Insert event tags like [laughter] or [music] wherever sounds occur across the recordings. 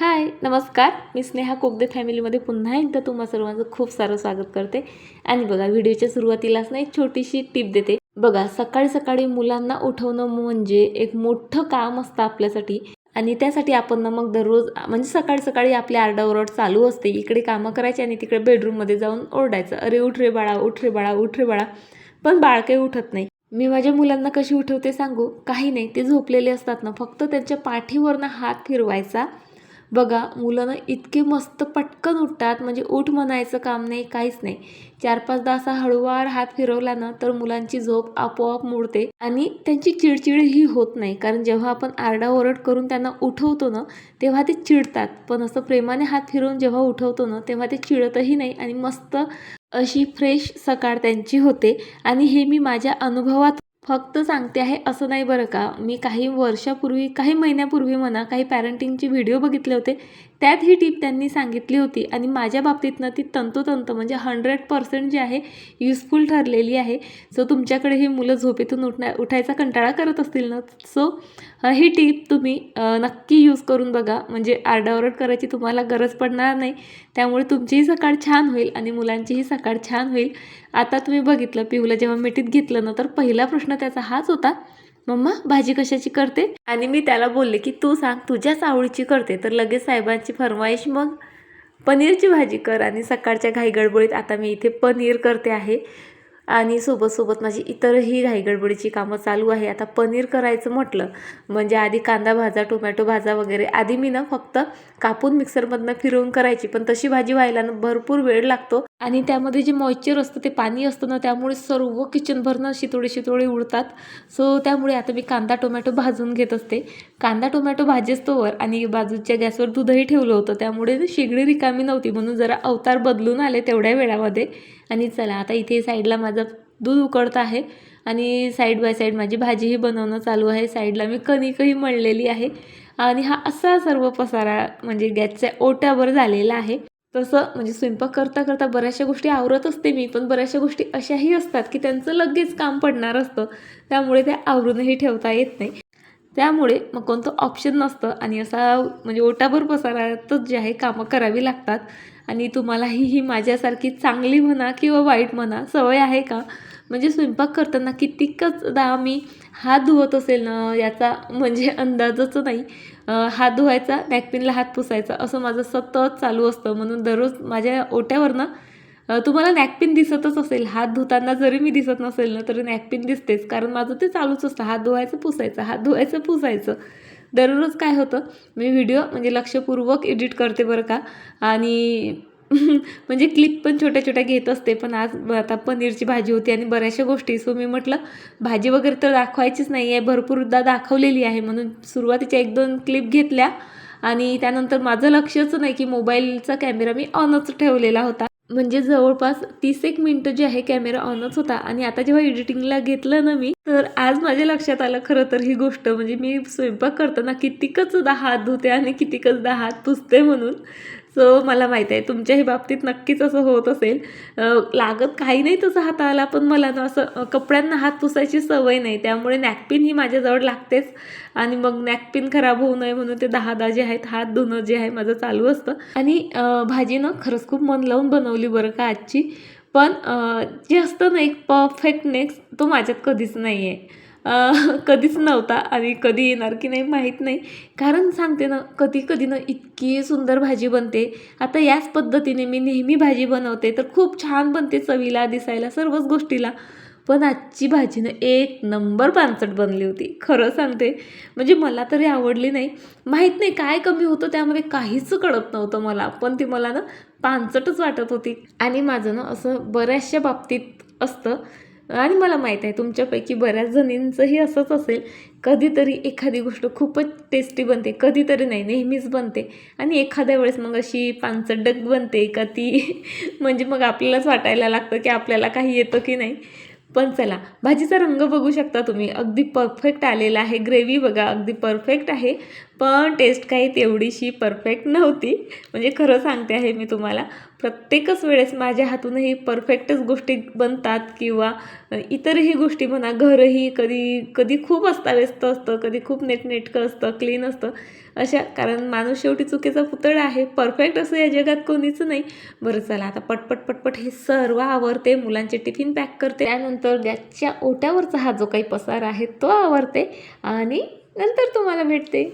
हाय नमस्कार. मी स्नेहा कोगदे फॅमिलीमध्ये पुन्हा एकदा तुम्हा सर्वांचं खूप सारं स्वागत करते. आणि बघा व्हिडिओच्या सुरुवातीलाच ना एक छोटीशी टिप देते. बघा सकाळी सकाळी मुलांना उठवणं म्हणजे एक मोठं काम असतं आपल्यासाठी. आणि त्यासाठी आपण ना मग दररोज म्हणजे सकाळी सकाळी आपली आरडाओरड चालू असते. इकडे कामं करायची आणि तिकडे बेडरूममध्ये जाऊन ओरडायचं. अरे उठ रे बाळा उठ रे बाळा उठ रे बाळा. पण बाळ काही उठत नाही. मी माझ्या मुलांना कशी उठवते सांगू? काही नाही. ते झोपलेले असतात ना. फक्त त्यांच्या पाठीवरनं हात फिरवायचा. बघा मुलं ना इतके मस्त पटकन उठतात म्हणजे उठ म्हणायचं काम नाही काहीच नाही. चार पाचदा असा हळूवार हात फिरवला ना तर मुलांची झोप आपोआप मोडते आणि त्यांची चिडचिडही होत नाही. कारण जेव्हा आपण आरडाओरड करून त्यांना उठवतो ना तेव्हा ते चिडतात. पण असं प्रेमाने हात फिरवून जेव्हा उठवतो ना तेव्हा ते चिडतही नाही आणि मस्त अशी फ्रेश सकाळ त्यांची होते. आणि हे मी माझ्या अनुभवात फक्त सांगते आहे असं नाही बरं का. मी काही वर्षापूर्वी काही महिन्यापूर्वी म्हणा काही पॅरेंटिंगचे व्हिडिओ बघितले होते. त्यात ही टीप त्यांनी सांगितली होती आणि माझ्या बाबतीतनं ती तंतोतंत म्हणजे हंड्रेड पर्सेंट जी आहे युजफुल ठरलेली आहे. सो तुमच्याकडे ही मुलं झोपेतून उठण्या उठायचा कंटाळा करत असतील ना? सो ही टीप तुम्ही नक्की यूज करून बघा. म्हणजे आरडाओरड करायची तुम्हाला गरज पडणार नाही. त्यामुळे तुमचीही सकाळ छान होईल आणि मुलांचीही सकाळ छान होईल. आता तुम्ही बघितलं पिहूला जेव्हा मिठीत घेतलं ना तर पहिला प्रश्न त्याचा हाच होता मम्मा भाजी कशाची करते? आणि मी त्याला बोलले की तू सांग तुझ्याच आवडीची करते तर लगेच साहेबांची फरमाईश मग. पनीरची भाजी कर आणि सकाळच्या घाईगडबडीत आता मी इथे पनीर करते आहे. आणि सोबत सोबत माझी इतरही घाईगडबडीची कामं चालू आहे. आता पनीर करायचं म्हटलं म्हणजे आधी कांदा भाजा टोमॅटो भाजा वगैरे. आधी मी ना फक्त कापून मिक्सरमधनं फिरवून करायची पण तशी भाजी व्हायला ना भरपूर वेळ लागतो. आणि त्यामध्ये जे मॉइश्चर असतं ते पाणी असतं ना त्यामुळे सर्व किचनभरनं शितोडे शितोडे उडतात. सो त्यामुळे आता मी कांदा टोमॅटो भाजून घेत असते. कांदा टोमॅटो भाजेस्तोवर आणि बाजूच्या गॅसवर दूधही ठेवलं होतं. त्यामुळे शेगडी रिकामी नव्हती म्हणून जरा अवतार बदलून आले तेवढ्या वेळामध्ये. आणि चला आता इथे साईडला माझं दूध उकळतं आहे. आणि साईड बाय साईड माझी भाजीही बनवणं चालू आहे. साईडला मी कणिकही मळलेली आहे. आणि हा असा सर्व पसारा म्हणजे गॅसच्या ओट्यावर झालेला आहे. तसं म्हणजे स्वयंपाक करता करता बऱ्याचशा गोष्टी आवरत असते मी पण बऱ्याचशा गोष्टी अशाही असतात की त्यांचं लगेच काम पडणार असतं. त्यामुळे त्या आवरूनही ठेवता येत नाही. त्यामुळे मग कोणतं ऑप्शन नसतं आणि असा म्हणजे ओटाभर पसारातच जे आहे कामं करावी लागतात. आणि तुम्हालाही ही माझ्यासारखी चांगली म्हणा किंवा वाईट म्हणा सवय आहे का? म्हणजे स्वयंपाक करताना कितीकचदा मी हात धुवत असेल ना याचा म्हणजे अंदाजच नाही. हात धुवायचा नॅपकिनला हात पुसायचा असं माझं सतत चालू असतं. म्हणून दररोज माझ्या ओट्यावरनं तुम्हाला नॅपकिन दिसतच असेल. हात धुताना जरी मी दिसत नसेल ना तरी नॅपकिन दिसतेच. कारण माझं ते चालूच असतं. हात धुवायचं पुसायचं हात धुवायचं पुसायचं. दररोज काय होतं मी व्हिडिओ म्हणजे लक्षपूर्वक एडिट करते बरं का. आणि [laughs] म्हणजे क्लिप पण छोट्या छोट्या घेत असते पण आज आता पनीरची भाजी होती आणि बऱ्याचशा गोष्टी. सो मी म्हटलं भाजी वगैरे तर दाखवायचीच नाही आहे भरपूरदा दाखवलेली आहे म्हणून सुरुवातीच्या एक दोन क्लिप घेतल्या आणि त्यानंतर माझं लक्षच नाही की मोबाईलचा कॅमेरा मी ऑनच ठेवलेला होता. म्हणजे जवळपास तीस एक मिनटं जे आहे कॅमेरा ऑनच होता आणि आता जेव्हा एडिटिंगला घेतलं ना मी तर आज माझ्या लक्षात आलं खरं तर ही गोष्ट. म्हणजे मी स्वयंपाक करताना कितीकचदा हात धुते आणि कितीकचदा हात पुसते म्हणून. सो मला माहीत आहे तुमच्याही बाबतीत नक्कीच असं होत असेल. लागत काही नाही तसं हाताला पण मला ना असं कपड्यांना हात पुसायची सवय नाही. त्यामुळे नॅपकिन ही माझ्याजवळ लागतेच. आणि मग नॅपकिन खराब होऊ नये म्हणून ते दहा दहा जे आहेत हात धुणं जे आहे माझं चालू असतं. आणि भाजीनं भाजी ना खरंच खूप मन लावून बनवली बरं का आजची. पण जे असतं ना एक परफेक्टनेस तो माझ्यात कधीच नाही आहे कधीच नव्हता आणि कधी येणार की नाही माहीत नाही. कारण सांगते ना कधी कधी ना इतकी सुंदर भाजी बनते. आता याच पद्धतीने मी नेहमी भाजी बनवते तर खूप छान बनते चवीला दिसायला सर्वच गोष्टीला. पण आजची भाजी ना एक नंबर पानसट बनली होती. खरं सांगते. म्हणजे मला तरी आवडली नाही. माहीत नाही काय कमी होतं त्यामध्ये काहीच कळत नव्हतं मला. पण ती मला ना पानसटच वाटत होती. आणि माझं ना असं बऱ्याचशा बाबतीत असतं. आणि मला माहीत आहे तुमच्यापैकी बऱ्याच जणींचंही असंच असेल कधीतरी एखादी गोष्ट खूपच टेस्टी बनते कधीतरी नाही नेहमीच बनते. आणि एखाद्या वेळेस मग अशी पानसड्डक बनते का ती [laughs] म्हणजे मग आपल्यालाच वाटायला लागतं की आपल्याला काही येतं की नाही. पण चला भाजीचा रंग बघू शकता तुम्ही. अगदी परफेक्ट आलेला आहे. ग्रेव्ही बघा अगदी परफेक्ट आहे. पण टेस्ट काही तेवढीशी परफेक्ट नव्हती. म्हणजे खरं सांगते आहे मी तुम्हाला. प्रत्येकच वेळेस माझ्या हातूनही परफेक्टच गोष्टी बनतात किंवा इतरही गोष्टी म्हणा घरही कधी कधी खूप अस्ताव्यस्त असतं कधी खूप नेटनेटकं असतं क्लीन असतं. अशा कारण माणूस शेवटी चुकीचा पुतळा आहे. परफेक्ट असं या जगात कोणीच नाही. बरं चला आता पटपट पटपट हे सर्व आवरते मुलांचे टिफिन पॅक करते. त्यानंतर गॅसच्या ओट्यावरचा हा जो काही पसार आहे तो आवरते आणि नंतर तुम्हाला भेटते.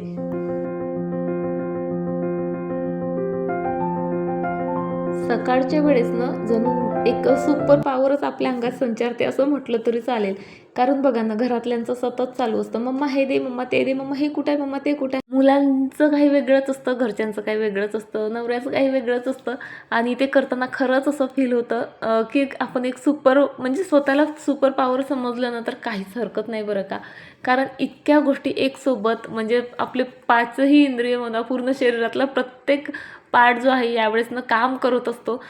सकाळच्या वेळेस ना जणू एक सुपर पॉवरच आपल्या अंगात संचारते असं म्हटलं तरी चालेल. कारण बघा ना घरातल्यांचं सतत चालू असतं. मम्मा हे दे मम्मा ते दे मम्मा हे कुठं आहे मम्मा ते कुठं आहे? मुलांचं काही वेगळंच असतं घरच्यांचं काही वेगळंच असतं नवऱ्याचं काही वेगळंच असतं. आणि ते करताना खरंच असं फील होतं की आपण एक सुपर म्हणजे स्वतःला सुपर पॉवर समजलं ना तर काहीच हरकत नाही बरं का. कारण इतक्या गोष्टी एकसोबत म्हणजे आपले पाचही इंद्रिय म्हणा पूर्ण शरीरातला प्रत्येक पार्ट जो आहे यावेळेसनं काम करत असतो.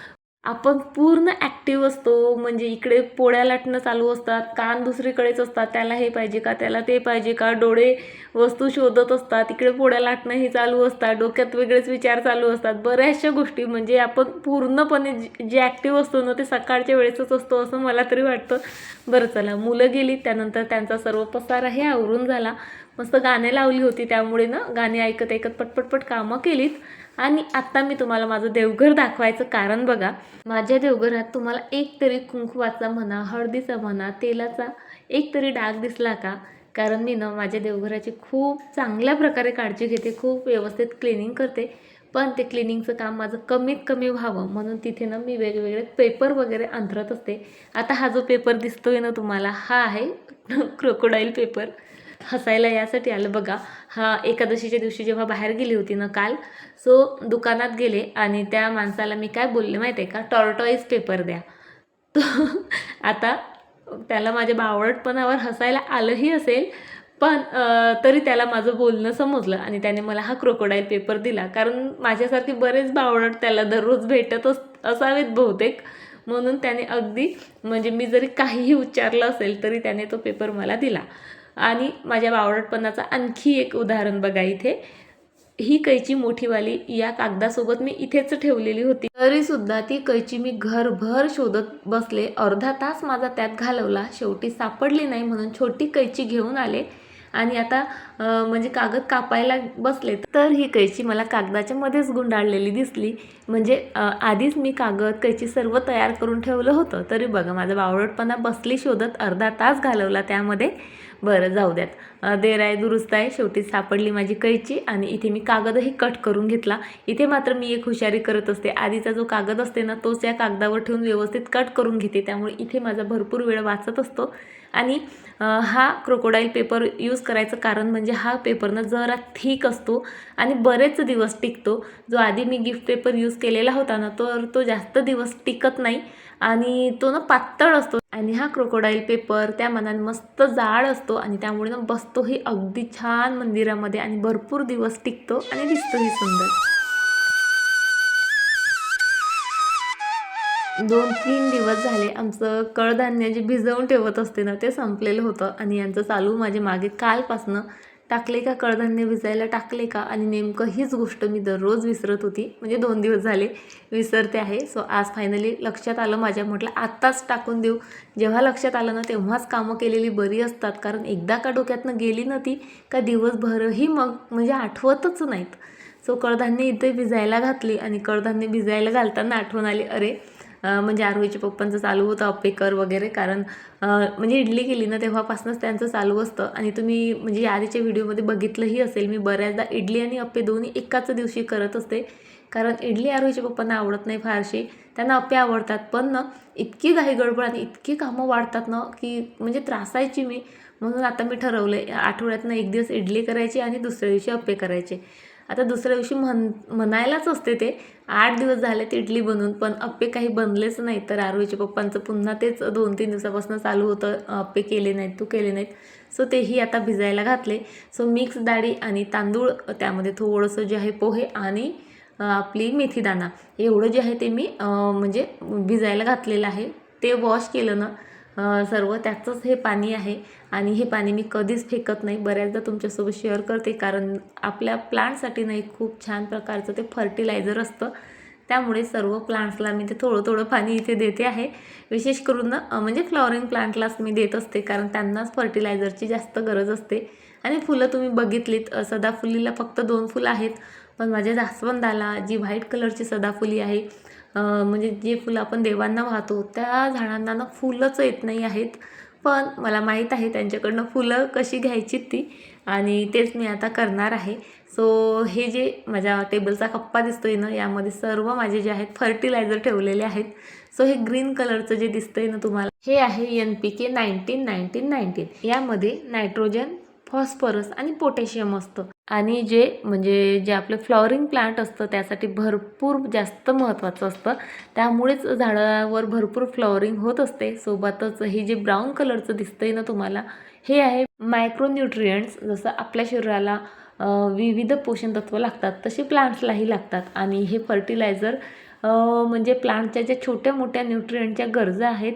आपण पूर्ण ॲक्टिव्ह असतो म्हणजे इकडे पोळ्या लाटणं चालू असतात कान दुसरीकडेच असतात त्याला हे पाहिजे का त्याला ते पाहिजे का डोळे वस्तू शोधत असतात इकडे पोळ्या लाटणं हे चालू असतात डोक्यात वेगळेच विचार चालू असतात. बऱ्याचशा गोष्टी म्हणजे आपण पूर्णपणे जे- जे ॲक्टिव्ह असतो ना ते सकाळच्या वेळेसच असतो असं मला तरी वाटतं. बरं चला मुलं गेली त्यानंतर त्यांचा सर्व पसारा हे आवरून झाला. मस्त गाणे लावली होती त्यामुळे ना गाणी ऐकत ऐकत पटपटपट कामं केलीत. आणि आत्ता मी तुम्हाला माझं देवघर दाखवायचं कारण बघा माझ्या देवघरात तुम्हाला एक तरी कुंकवाचा म्हणा हळदीचा म्हणा तेलाचा एक तरी डाग दिसला का? कारण मी ना माझ्या देवघराची खूप चांगल्या प्रकारे काळजी घेते खूप व्यवस्थित क्लिनिंग करते. पण ते क्लिनिंगचं काम माझं कमीत कमी व्हावं म्हणून तिथे ना मी वेगवेगळे पेपर वगैरे अंथरत असते. आता हा जो पेपर दिसतोय ना तुम्हाला हा आहे [laughs] क्रोकोडाईल पेपर हसायला यासाठी आलं. बघा हा एकादशीच्या दिवशी जेव्हा बाहेर गेली होती ना काल सो दुकानात गेले आणि त्या माणसाला मी काय बोलले माहिती आहे का? टॉर्टॉईज पेपर द्या. तो [laughs] आता त्याला माझ्या बावळटपणावर हसायला आलंही असेल पण तरी त्याला माझं बोलणं समजलं आणि त्याने मला हा क्रोकोडाईल पेपर दिला. कारण माझ्यासारखे बरेच बावळट त्याला दररोज भेटत अस असावेत बहुतेक. म्हणून त्याने अगदी म्हणजे मी जरी काहीही उच्चारलं असेल तरी त्याने तो पेपर मला दिला. आणि माझ्या बावळटपणाचं आणखी एक उदाहरण बघा इथे. ही कैची मोठीवाली या कागदासोबत मी इथेच ठेवलेली होती. तरीसुद्धा ती कैची मी घरभर शोधत बसले. अर्धा तास माझा त्यात घालवला. शेवटी सापडली नाही म्हणून छोटी कैची घेऊन आले आणि आता म्हणजे कागद कापायला बसले. तर ही कैची मला कागदाच्या मध्येच गुंडाळलेली दिसली. म्हणजे आधीच मी कागद कैची सर्व तयार करून ठेवलं होतं. तरी बघा माझा बावळटपणा बसली शोधत अर्धा तास घालवला त्यामध्ये. बरं जाऊ द्यात. देर आहे दुरुस्त आहे. शेवटी सापडली माझी कैची आणि इथे मी कागदही कट करून घेतला. इथे मात्र मी एक हुशारी करत असते. आधीचा जो कागद असते ना तोच या कागदावर ठेवून व्यवस्थित कट करून घेते. त्यामुळे इथे माझा भरपूर वेळ वाचत असतो. आणि हा क्रोकोडाईल पेपर यूज करायचं कारण म्हणजे हा पेपरनं जरा थिक असतो आणि बरेच दिवस टिकतो. जो आधी मी गिफ्ट पेपर यूज केलेला होता ना तर तो जास्त दिवस टिकत नाही. आणि तो ना पातळ असतो. आणि हा क्रोकोडाईल पेपर त्या मनाने मस्त जाड असतो आणि त्यामुळे ना बसतोही अगदी छान मंदिरामध्ये आणि भरपूर दिवस टिकतो आणि दिसतोही सुंदर. दोन तीन दिवस झाले आमचं कडधान्य जे भिजवून ठेवत असते ना ते संपलेलं होतं आणि यांचं चालू माझे मागे कालपासनं. टाकले का कडधान्य भिजायला टाकले का? आणि नेमकं हीच गोष्ट मी दररोज विसरत होती. म्हणजे दोन दिवस झाले विसरते आहे. सो आज फायनली लक्षात आलं माझ्या म्हटलं आत्ताच टाकून देऊ. जेव्हा लक्षात आलं ना तेव्हाच कामं केलेली बरी असतात. कारण एकदा का डोक्यातनं गेली ना ती का दिवसभरही मग म्हणजे आठवतच नाहीत. सो कडधान्य इथे भिजायला घातली आणि कडधान्य भिजायला घालताना आठवण आली अरे म्हणजे आरोहीच्या पप्पांचं चालू होतं अप्पेकर वगैरे कारण म्हणजे इडली केली ना तेव्हापासूनच त्यांचं चालू असतं. आणि तुम्ही म्हणजे आधीच्या व्हिडिओमध्ये बघितलंही असेल मी बऱ्याचदा इडली आणि अप्पे दोन्ही एकाच दिवशी करत असते. कारण इडली आरोहीच्या पप्पांना आवडत नाही फारशी. त्यांना अप्पे आवडतात पण ना इतकी घाई गडबड आणि इतकी कामं वाढतात ना की म्हणजे त्रासायची मी. म्हणून आता मी ठरवलं आहे आठवड्यातनं एक दिवस इडली करायची आणि दुसऱ्या दिवशी अप्पे करायचे. आता दुसऱ्या दिवशी म्हण म्हणायलाच असते ते. आठ दिवस झाले ते इडली बनवून पण अप्पे काही बनलेच नाही तर आरोहीच्या पप्पांचं पुन्हा तेच दोन तीन दिवसापासून चालू होतं. अप्पे केले नाहीत तू केले नाहीत. सो तेही आता भिजायला घातले. सो मिक्स डाळी आणि तांदूळ त्यामध्ये थोडंसं जे आहे पोहे आणि आपली मेथीदाणा एवढं जे आहे ते मी म्हणजे भिजायला घातलेलं आहे. ते वॉश केलं ना सर्व त्याचंच हे पाणी आहे. आणि हे पाणी मी कधीच फेकत नाही. बऱ्याचदा तुमच्यासोबत शेअर करते. कारण आपल्या प्लांटसाठी नाही खूप छान प्रकारचं ते फर्टिलायझर असतं. त्यामुळे सर्व प्लांट्सला मी ते थोडं थोडं पाणी इथे देते आहे. विशेष करून म्हणजे फ्लॉवरिंग प्लांटलाच मी देत असते. कारण त्यांनाच फर्टिलायझरची जास्त गरज असते. आणि फुलं तुम्ही बघितलीत सदाफुलीला फक्त दोन फुलं आहेत. पण माझ्या जास्वंदाला जी व्हाईट कलरची सदाफुली आहे म्हणजे जे फुलं आपण देवांना वाहतो त्या झाडांना ना फुलंच येत नाही आहेत. पण मला माहीत आहे त्यांच्याकडनं फुलं कशी घ्यायची ती आणि तेच मी आता करणार आहे. सो हे जे माझ्या टेबलचा कप्पा दिसतोय ना यामध्ये सर्व माझे जे आहेत फर्टिलायझर ठेवलेले आहेत. सो हे ग्रीन कलरचं जे दिसतंय ना तुम्हाला हे आहे N P K nineteen nineteen nineteen. यामध्ये नायट्रोजन फॉस्फरस आणि पोटॅशियम असतं. आणि जे म्हणजे जे आपलं फ्लॉवरिंग प्लांट असतं त्यासाठी भरपूर जास्त महत्त्वाचं असतं. त्यामुळेच झाडावर भरपूर फ्लॉवरिंग होत असते. सोबतच हे जे ब्राऊन कलरचं दिसतंय ना तुम्हाला हे आहे मायक्रोन्यूट्रियंट्स जसं आपल्या शरीराला विविध पोषण तत्व लागतात तसे प्लांट्सलाही लागतात. आणि हे फर्टिलायझर म्हणजे प्लांटच्या ज्या छोट्या मोठ्या न्यूट्रियंटच्या गरजा आहेत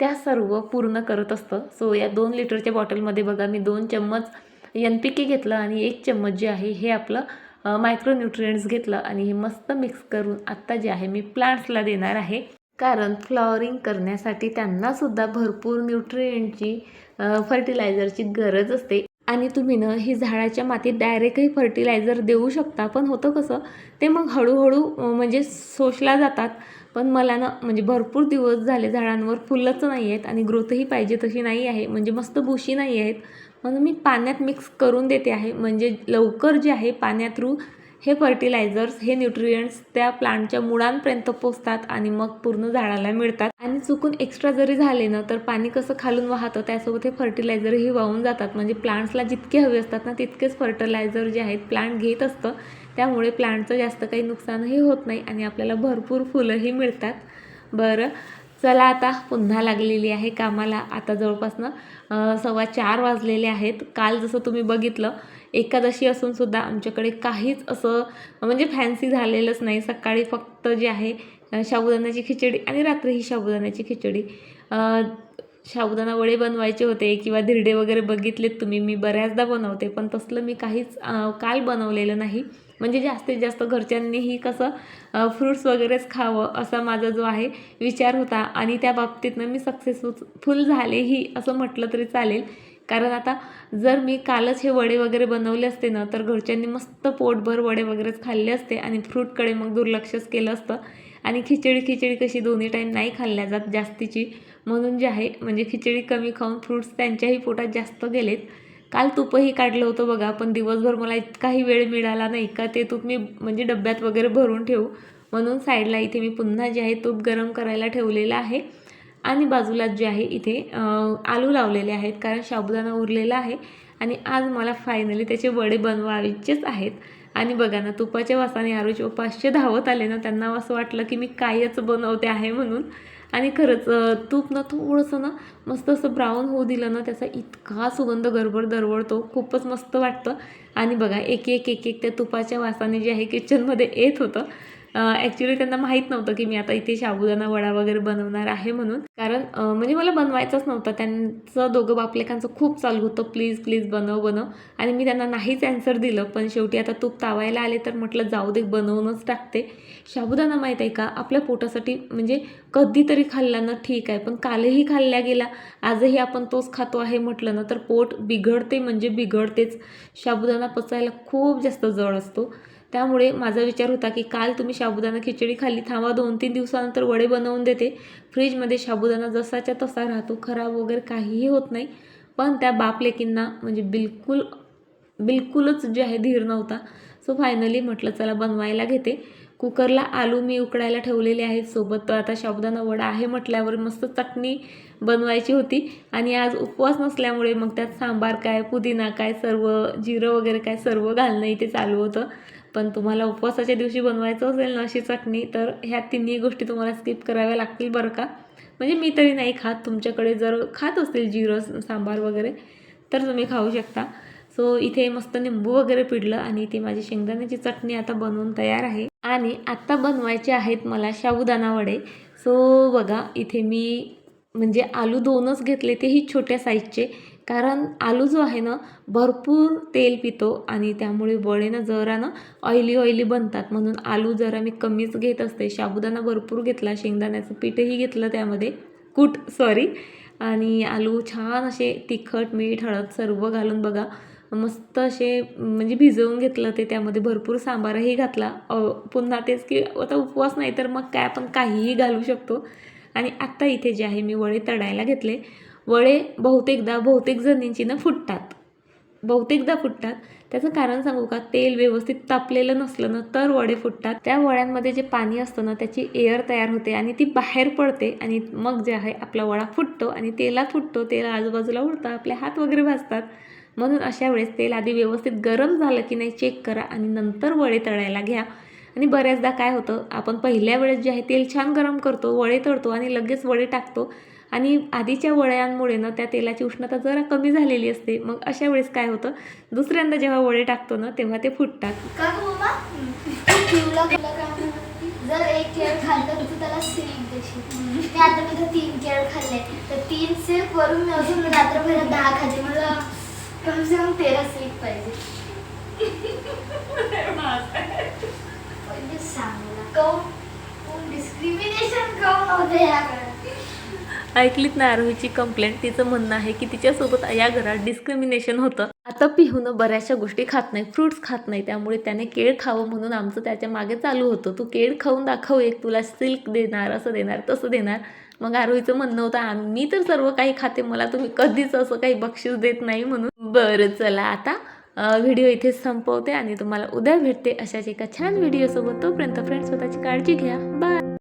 त्या सर्व पूर्ण करत असतं. सो या दोन लिटरच्या बॉटलमध्ये बघा मी दोन चम्मच एन पी के घेतलं आणि एक चम्मच जे आहे हे आपलं मायक्रोन्यूट्रियंट्स घेतलं आणि हे मस्त मिक्स करून आत्ता जे आहे मी प्लांट्सला देणार आहे. कारण फ्लॉवरिंग करण्यासाठी त्यांनासुद्धा भरपूर न्यूट्रियंटची फर्टिलायझरची गरज असते. आणि तुम्ही ना ही झाडाच्या मातीत डायरेक्टही फर्टिलायझर देऊ शकता. पण होतं कसं ते मग हळूहळू म्हणजे सोशला जातात. पण मला ना म्हणजे भरपूर दिवस झाले झाडांवर फुलंच नाही आहेत आणि ग्रोथही पाहिजे तशी नाही आहे म्हणजे मस्त बुशी नाही आहेत. म्हणून मी पाण्यात मिक्स करून देते आहे म्हणजे लवकर जे आहे पाण्या थ्रू हे फर्टिलायझर्स हे न्यूट्रियंट्स त्या प्लांटच्या मुळांपर्यंत पोचतात आणि मग पूर्ण झाडाला मिळतात. आणि चुकून एक्स्ट्रा जरी झाले ना तर पाणी कसं खालून वाहतं त्यासोबत हे फर्टिलायझरही वाहून जातात. म्हणजे प्लांट्सला जितके हवे असतात ना तितकेच फर्टिलायझर जे आहेत प्लांट घेत असतं. त्यामुळे प्लांटचं जास्त काही नुकसानही होत नाही आणि आपल्याला भरपूर फुलंही मिळतात. बरं चला आता पुन्हा लागलेली आहे कामाला. आता जवळपासनं सव्वा चार वाजलेले आहेत. काल जसं तुम्ही बघितलं एकादशी असून सुद्धा आमच्याकडे काहीच असं म्हणजे फॅन्सी झालेलंच नाही. सकाळी फक्त जे आहे साबुदाण्याची खिचडी आणि रात्री ही साबुदाण्याची खिचडी. साबुदाणा वडे बनवायचे होते किंवा धिरडे वगैरे बघितलेत तुम्ही. मी बऱ्याचदा बनवते पण तसलं मी काहीच काल बनवलेलं नाही. म्हणजे जास्तीत जास्त घरच्यांनीही कसं फ्रूट्स वगैरेच खावं असा माझा जो आहे विचार होता. आणि त्या बाबतीतनं मी सक्सेसफुल झालेही असं म्हटलं तरी चालेल. कारण आता जर मी कालच हे वडे वगैरे बनवले असते ना तर घरच्यांनी मस्त पोटभर वडे वगैरेच खाल्ले असते आणि फ्रूटकडे मग दुर्लक्षच केलं असतं. आणि खिचडी खिचडी कशी दोन्ही टाईम नाही खाल्ल्या जात जास्तीची. म्हणून जे आहे म्हणजे खिचडी कमी खाऊन फ्रूट्स त्यांच्याही पोटात जास्त गेलेत. काल तुपही काढलं होतं बघा पण दिवसभर मला इतकाही वेळ मिळाला नाही का ते तूप मी म्हणजे डब्यात वगैरे भरून ठेवू. म्हणून साईडला इथे मी पुन्हा जे आहे तूप गरम करायला ठेवलेलं आहे. आणि बाजूला जे आहे इथे आलू लावलेले आहेत कारण साबुदाणा उरलेला आहे. आणि आज मला फायनली त्याचे वडे बनवायचेच आहेत. आणि बघा ना तुपाच्या वासाने आरुचे उपासचे धावत आले ना त्यांना असं वाटलं की मी कायच बनवते आहे म्हणून. आणि खरंच तूप ना थोडंसं ना मस्त असं ब्राऊन होऊ दिलं ना त्याचा इतका सुगंध गरबर दरवळतो. खूपच मस्त वाटतं. आणि बघा एक एक एक एक त्या तुपाच्या वासाने जे आहे किचनमध्ये येत होतं. ॲक्च्युली त्यांना माहीत नव्हतं की मी आता इथे साबुदाणा वडा वगैरे बनवणार आहे म्हणून. कारण म्हणजे मला बनवायचंच नव्हतं. त्यांचं दोघं बापलेकांचं खूप चालू होतं. प्लीज प्लीज बनव बनव. आणि मी त्यांना नाहीच ॲन्सर दिलं. पण शेवटी आता तूप तावायला आले तर म्हटलं जाऊ दे बनवूनच टाकते. साबुदाणा माहीत आहे का? आपल्या पोटासाठी म्हणजे कधीतरी खाल्ला ना ठीक आहे. पण कालही खाल्ल्या गेला आजही आपण तोच खातो आहे म्हटलं ना तर पोट बिघडते म्हणजे बिघडतेच. साबुदाणा पचायला खूप जास्त जड असतो. त्यामुळे माझा विचार होता की काल तुम्ही साबुदाणा खिचडी खाल्ली थांबा दोन तीन दिवसानंतर वडे बनवून देते. फ्रीजमध्ये साबुदाणा जसाच्या तसा राहतो खराब वगैरे काहीही होत नाही. पण त्या बापलेकींना म्हणजे बिलकुल बिलकुलच जे आहे धीर नव्हता. सो फायनली म्हटलं चला बनवायला घेते. कुकरला आलू मी उकडायला ठेवलेले आहेत सोबत. तर आता साबुदाणा वडा आहे म्हटल्यावर मस्त चटणी बनवायची होती. आणि आज उपवास नसल्यामुळे मग त्यात सांबार काय पुदिना काय सर्व जिरं वगैरे काय सर्व घालणं इथे चालू होतं. पण तुम्हाला उपवासाच्या दिवशी बनवायचं असेल ना अशी चटणी तर ह्या तिन्ही गोष्टी तुम्हाला स्किप कराव्या लागतील बरं का? म्हणजे मी तरी नाही खात. तुमच्याकडे जर खात असतील जिरं सांबार वगैरे तर तुम्ही खाऊ शकता. सो इथे मस्त निंबू वगैरे पिडलं आणि इथे माझी शेंगदाण्याची चटणी आता बनवून तयार आहे. आणि आत्ता बनवायचे आहेत मला शाबुदाना वडे. सो बघा इथे मी म्हणजे आलू दोनच घेतले तेही छोट्या साईजचे कारण आलू जो आहे ना भरपूर तेल पितो आणि त्यामुळे वडे ना जरा ना ऑइली ऑइली बनतात. म्हणून आलू जरा मी कमीच घेत असते. साबुदाणा भरपूर घेतला शेंगदाण्याचं पीठही घेतलं त्यामध्ये. कूट सॉरी आणि आलू छान असे तिखट मीठ हळद सर्व घालून बघा. मस्त असे म्हणजे भिजवून घेतलं ते त्यामध्ये. भरपूर सांबारही घातला. पुन्हा तेच की आता उपवास नाही तर मग काय आपण काहीही घालू शकतो. आणि आत्ता इथे जे आहे मी वडे तळायला घेतले. वळे बहुतेकदा बहुतेक जणींची ना फुटतात. बहुतेकदा फुटतात. त्याचं कारण सांगू का? तेल व्यवस्थित तापलेलं नसलं ना तर वडे फुटतात. त्या वड्यांमध्ये जे पाणी असतं ना त्याची एअर तयार होते आणि ती बाहेर पडते आणि मग जे आहे आपला वडा फुटतो आणि तेलात फुटतो. तेल आजूबाजूला उडतं आपले हात वगैरे भाजतात. म्हणून अशा वेळेस तेल आधी व्यवस्थित गरम झालं की नाही चेक करा आणि नंतर वडे तळायला घ्या. आणि बऱ्याचदा काय होतं आपण पहिल्या वेळेस जे आहे तेल छान गरम करतो वडे तळतो आणि लगेच वडे टाकतो. आणि आधीच्या वड्यांमुळे ना त्या तेलाची उष्णता जरा कमी झालेली असते. मग अशा वेळेस काय होतं? दुसऱ्यांदा जेव्हा वडे टाकतो ना तेव्हा ते फुटतात? जर एक केळ खाल्लं तर तू त्याला सिल्क देशील मी आता मी तर तीन केळ खाल्ले तर तीन सिल्क वरून मी अजून रात्रभरात दहा खाते. मला कम से कम तेरा सिल्क पाहिजे. म्हणजे सांगू काऊन? डिस्क्रिमिनेशन काऊन होते या घरात ऐकलीत ना आरोहीची कंप्लेंट तिचं म्हणणं आहे की तिच्यासोबत या घरात डिस्क्रिमिनेशन होतं. आता पिहूनं बऱ्याचशा गोष्टी खात नाही फ्रुट्स खात नाही. त्यामुळे त्याने केळ खावं म्हणून आमचं त्याच्यामागे चालू होतं. तू केळ खाऊन दाखव एक तुला सिल्क देणार असं देणार तसं देणार. मग आरोहीचं म्हणणं होतं आम्ही तर सर्व काही खाते मला तुम्ही कधीच असं काही बक्षीस देत नाही म्हणून. बरं चला आता व्हिडिओ इथेच संपवते आणि तुम्हाला उद्या भेटते अशाच एका छान व्हिडिओसोबत तोपर्यंत फ्रेंड्स स्वतःची काळजी घ्या. बाय